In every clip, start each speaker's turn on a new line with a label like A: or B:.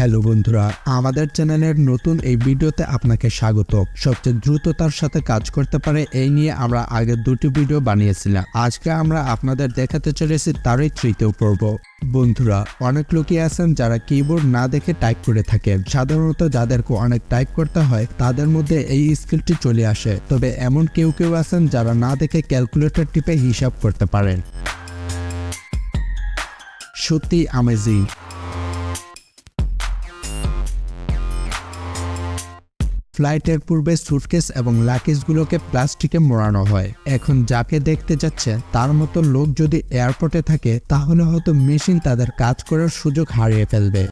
A: Hello বন্ধুরা, আমাদের চ্যানেলের নতুন এই ভিডিওতে আপনাকে স্বাগত। সবচেয়ে দ্রুততার সাথে কাজ করতে পারে এই নিয়ে আমরা আগে দুটি ভিডিও বানিয়েছিলাম। আজকে আমরা আপনাদের দেখাতে চলেছি তারই তৃতীয় পর্ব। বন্ধুরা, অনেক লোকই আছেন যারা কিবোর্ড না দেখে টাইপ করে থাকেন সাধারণত যাদেরকে অনেক টাইপ করতে হয়, তাদের মধ্যে এই স্কিলটি চলে আসে। তবে এমন কেউ কেউ আছেন যারা না দেখে ক্যালকুলেটর টিপে হিসাব করতে পারেন। সত্যি আমেজিং ফ্লাইটের পূর্বে সুটকেস এবং লাকেজগুলোকে প্লাস্টিকে মোড়ানো হয়। এখন যাকে দেখতে যাচ্ছে, তার মতো লোক যদি এয়ারপোর্টে থাকে, তাহলে হয়তো মেশিন তাদের কাজ করার সুযোগ হারিয়ে ফেলবে।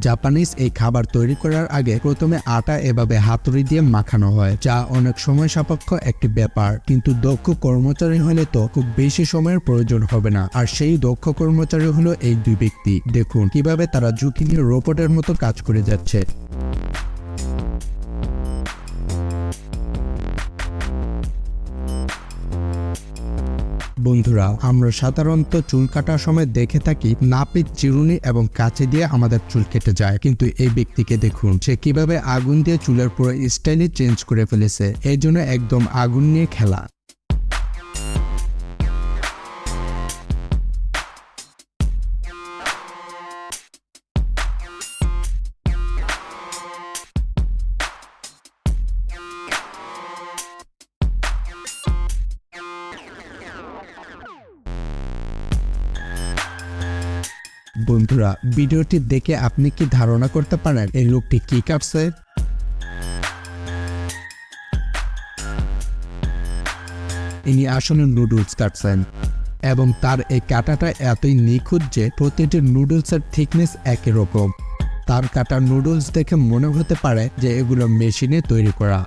A: জাপানিজ এই খাবার তৈরি করার আগে প্রথমে আটা এভাবে হাতুড়ি দিয়ে মাখানো হয়, যা অনেক সময় সাপেক্ষ একটি ব্যাপার। কিন্তু দক্ষ কর্মচারী হলে তো খুব বেশি সময়ের প্রয়োজন হবে না। আর সেই দক্ষ কর্মচারী হলো এই দুই ব্যক্তি। দেখুন কীভাবে তারা ঝুঁকি নিয়ে রোবটের মতো কাজ করে যাচ্ছে। বন্ধুরা, আমরা সাধারণত চুল কাটার সময় দেখে থাকি নাপিত চিরুনি এবং কাছে দিয়ে আমাদের চুল কেটে যায়। কিন্তু এই ব্যক্তিকে দেখুন, সে কীভাবে আগুন দিয়ে চুলের পুরো স্টাইলই চেঞ্জ করে ফেলেছে। এই জন্য একদম আগুন নিয়ে খেলা। বন্ধুরা, ভিডিওটি দেখে আপনি কি ধারণা করতে পারেন এই লোকটি কি কাটছে? ইনি আসলে নুডলস কাটছেন এবং তার এই কাটাটা এতই নিখুঁত যে প্রতিটি নুডলসের থিকনেস একই রকম। তার কাটা নুডলস দেখে মনে হতে পারে যে এগুলো মেশিনে তৈরি করা।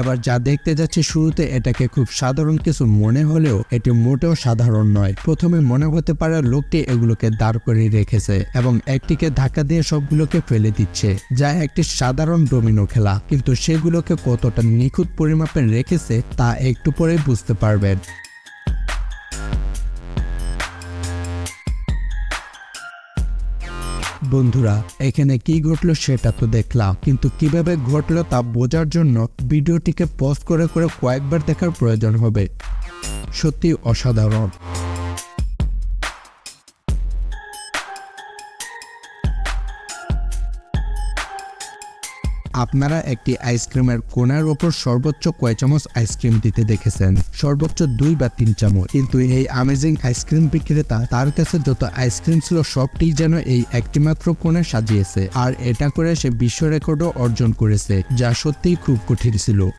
A: এবার যা দেখতে যাচ্ছে শুরুতে এটাকে খুব সাধারণ কিছু মনে হলেও এটি মোটেও সাধারণ নয়। প্রথমে মনে হতে পারে লোকটি এগুলোকে দাঁড় করে রেখেছে এবং একটিকে ধাক্কা দিয়ে সবগুলোকে ফেলে দিচ্ছে, যা একটি সাধারণ ডোমিনো খেলা। কিন্তু সেগুলোকে কতটা নিখুঁত পরিমাপে রেখেছে তা একটু পরে বুঝতে পারবেন। বন্ধুরা, এখানে কি ঘটলো সেটা তো দেখলাম। কিন্তু কীভাবে ঘটলো তা বোঝার জন্য ভিডিওটিকে পজ করে করে কয়েকবার দেখার প্রয়োজন হবে। সত্যি অসাধারণ। আপনারা একটি আইসক্রিমের কোনার ওপর সর্বোচ্চ কয় চামচ আইসক্রিম দিতে দেখেছেন? সর্বোচ্চ দুই বা তিন চামচ। কিন্তু এই আমেজিং আইসক্রিম বিক্রেতা, তার কাছে যত আইসক্রিম ছিল, সবটি যেন এই একটিমাত্র কোণে সাজিয়েছে। আর এটা করে সে বিশ্ব রেকর্ডও অর্জন করেছে, যা সত্যিই খুব কঠিন ছিল।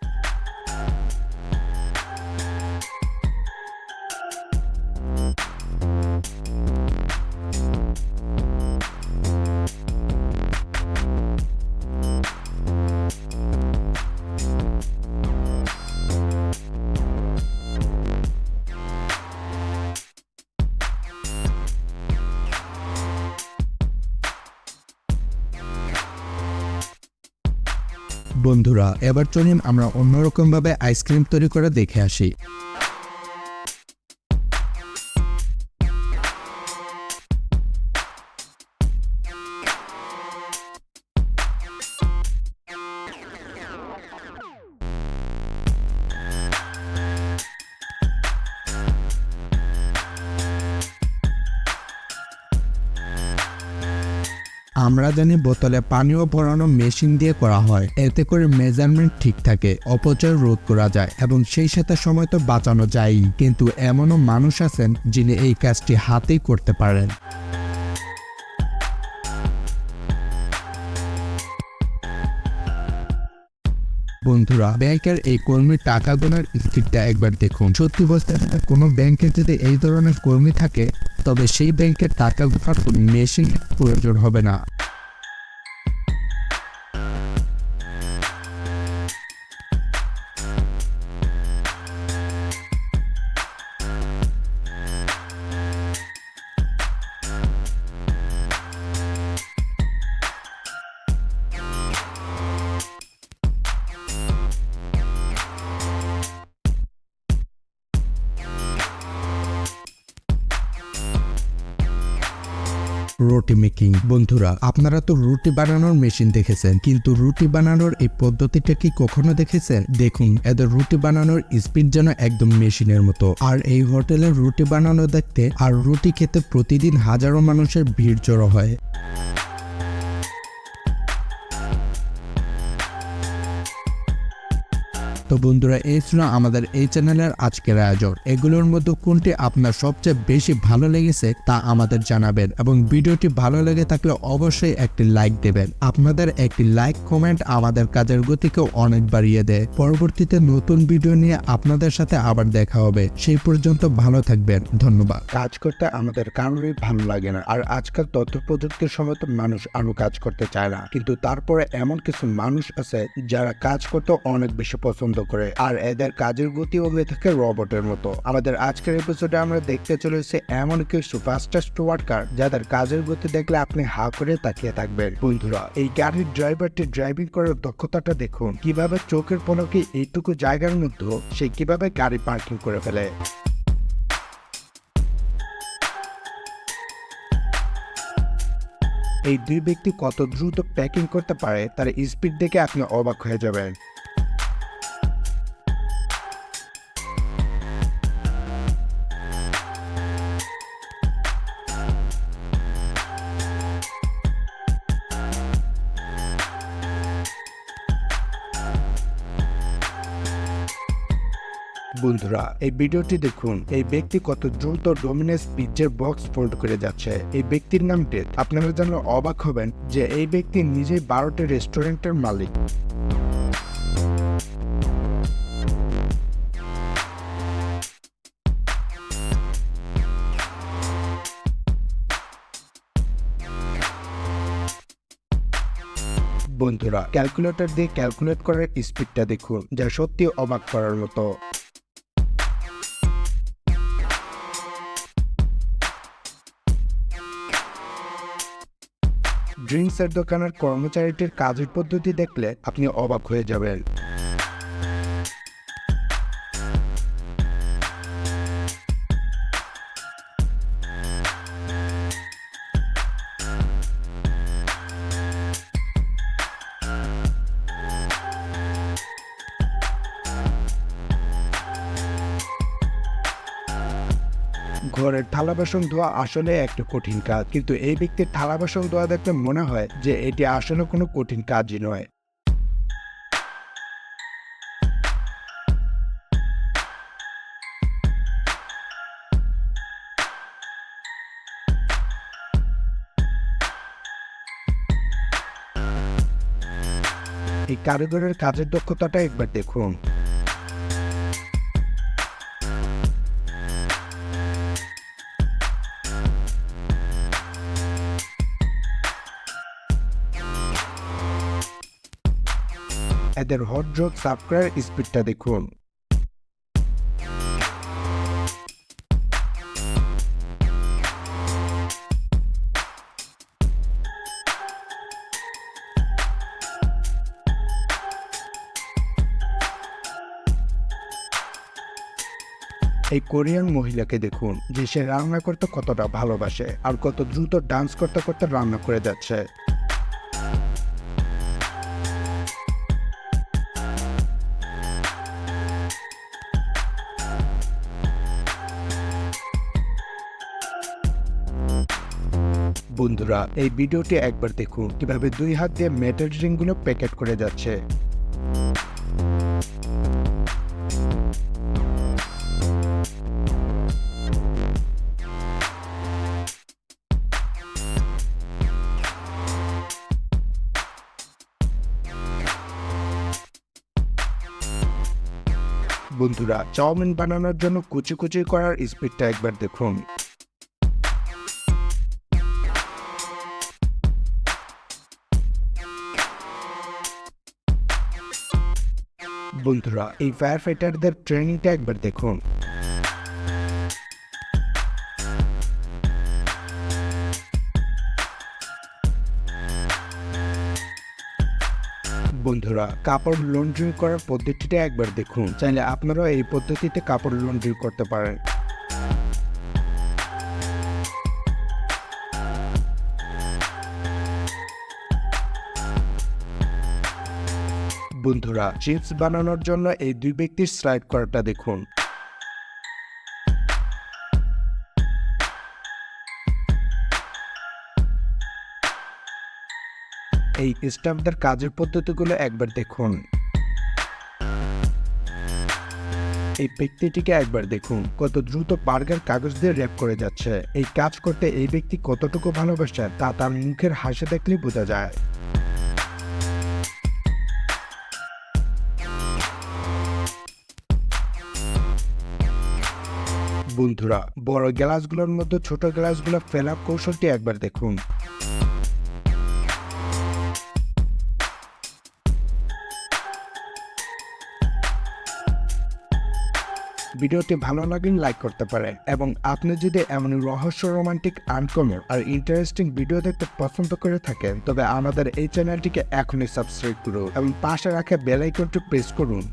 A: বন্ধুরা এবার চলুন আমরা অন্যরকমভাবে আইসক্রিম তৈরি করে দেখে আসি। আমরা জানি বোতলে পানীয় ভরানো মেশিন দিয়ে করা হয়। এতে করে মেজারমেন্ট ঠিক থাকে, অপচয় রোধ করা যায় এবং সেই সাথে সময় তো বাঁচানো যায়ই। কিন্তু এমনও মানুষ আছেন যিনি এই কাজটি হাতেই করতে পারেন। বন্ধুরা, ব্যাংকের এই কর্মীর টাকা গোনার স্পিডটা একবার দেখুন। সত্যি বলতে, কোনো ব্যাংকে যদি এই ধরনের কর্মী থাকে, তবে সেই ব্যাংকের টাকা গোনার মেশিন প্রয়োজন হবে না। রুটি মেকিং। বন্ধুরা, আপনারা তো রুটি বানানোর মেশিন দেখেছেন, কিন্তু রুটি বানানোর এই পদ্ধতিটা কি কখনো দেখেছেন? দেখুন, এদের রুটি বানানোর স্পিড যেন একদম মেশিনের মতো। আর এই হোটেলের রুটি বানানো দেখতে আর রুটি খেতে প্রতিদিন হাজারো মানুষের ভিড় জড়ো হয়। তো বন্ধুরা, এই ছিল আমাদের এই চ্যানেলের আজকের আয়োজন। এগুলোর মধ্যে কোনটি আপনার সবচেয়ে বেশি ভালো লেগেছে তা আমাদের জানাবেন এবং ভিডিওটি ভালো লেগে থাকলে অবশ্যই একটি লাইক দেবেন। আপনাদের একটি লাইক, কমেন্ট আমাদের কাজের গতিকেও অনেক বাড়িয়ে দেয়। পরবর্তীতে নতুন ভিডিও নিয়ে আপনাদের সাথে আবার দেখা হবে। সেই পর্যন্ত ভালো থাকবেন। ধন্যবাদ।
B: কাজ করতে আমাদের কারোরই ভালো লাগে না। আর আজকাল তথ্য প্রযুক্তির সময় তো মানুষ আরও কাজ করতে চায় না। কিন্তু তারপরে এমন কিছু মানুষ আছে যারা কাজ করতে অনেক বেশি পছন্দ করে। আর এদের কাজের গতিও হয়ে থাকে রবটের মতো। আমাদের আজকের এপিসোডে আমরা দেখতে চলেছি এমন কিছু ফাস্টেস্ট ওয়ার্কার যাদের কাজের গতি দেখলে আপনি হা করে তাকিয়ে থাকবেন। বন্ধুরা, এই গাড়ির ড্রাইভারটি ড্রাইভিং করার দক্ষতাটা দেখুন। কীভাবে চোখের পলকে এইটুকু জায়গার মধ্যে সে কীভাবে গাড়ি পার্কিং করে ফেলে। এই দুই ব্যক্তি কত দ্রুত প্যাকিং করতে পারে, তার স্পিড দেখে আপনি অবাক হয়ে যাবেন। বন্ধুরা, এই ভিডিওটি দেখুন। এই ব্যক্তি কত দ্রুত ডোমিনেস পিজ্জার বক্স ফোল্ড করে যাচ্ছে। এই ব্যক্তির নাম ডেথ। আপনারা জানলে অবাক হবেন যে এই ব্যক্তি নিজেই বারোটি রেস্টুরেন্টের মালিক। বন্ধুরা, ক্যালকুলেটর দিয়ে ক্যালকুলেট করার স্পিডটা দেখুন, যা সত্যি অবাক করার মতো। ড্রিঙ্কসের দোকানের কর্মচারীটির কাজের পদ্ধতি দেখলে আপনি অবাক হয়ে যাবেন। ঘরের থালা বাসন ধোয়া আসলে একটা কঠিন কাজ। কিন্তু এই ব্যক্তির থালা বাসন ধোয়া দেখলে মনে হয় যে এটি আসলে কোনো কঠিন কাজই নয়। এই কারিগরের কাজের দক্ষতাটা একবার দেখুন। এদের ড্রগ সার্ভ স্পিডটা দেখুন। এই কোরিয়ান মহিলাকে দেখুন, যে সে রান্না করতে কতটা ভালোবাসে আর কত দ্রুত ডান্স করতে করতে রান্না করে যাচ্ছে। বন্ধুরা, এই ভিডিওটি একবার দেখুন। কীভাবে দুই হাত দিয়ে মেটাল রিংগুলো প্যাকেট করে যাচ্ছে। বন্ধুরা, চাউমিন বানানোর জন্য কুচি কুচি করার স্পিডটা একবার দেখুন। বন্ধুরা, এই ফায়ার ফাইটারদের ট্রেনিংটা একবার দেখুন। বন্ধুরা, কাপড় লন্ড্রি করার পদ্ধতিটা একবার দেখুন। চাইলে আপনারা এই পদ্ধতিতে কাপড় লন্ড্রি করতে পারেন। বন্ধুরা চিপস বানানোর জন্য এই দুই ব্যক্তির স্লাইড করাটা দেখুন। এই স্টাফদের কাজের পদ্ধতিগুলো একবার দেখুন। এই ব্যক্তিটিকে একবার দেখুন, কত দ্রুত বার্গার কাগজ দিয়ে র্যাপ করে যাচ্ছে। এই কাজ করতে এই ব্যক্তি কতটুকু ভালোবাসেন তা তার মুখের হাসি দেখলেই বোঝা যায়। বন্ধুরা, বড় গ্লাসগুলোর মধ্যে ছোট গ্লাসগুলো ফেলার কৌশলটি একবার দেখুন। ভিডিওটি ভালো লাগলে লাইক করতে পারেন এবং আপনি যদি এমন রহস্য, রোমান্টিক আনকমন আর ইন্টারেস্টিং ভিডিও দেখতে পছন্দ করে থাকেন, তবে আমাদের এই চ্যানেলটিকে এখনই সাবস্ক্রাইব করুন এবং পাশে রাখা বেল আইকনটি প্রেস করুন।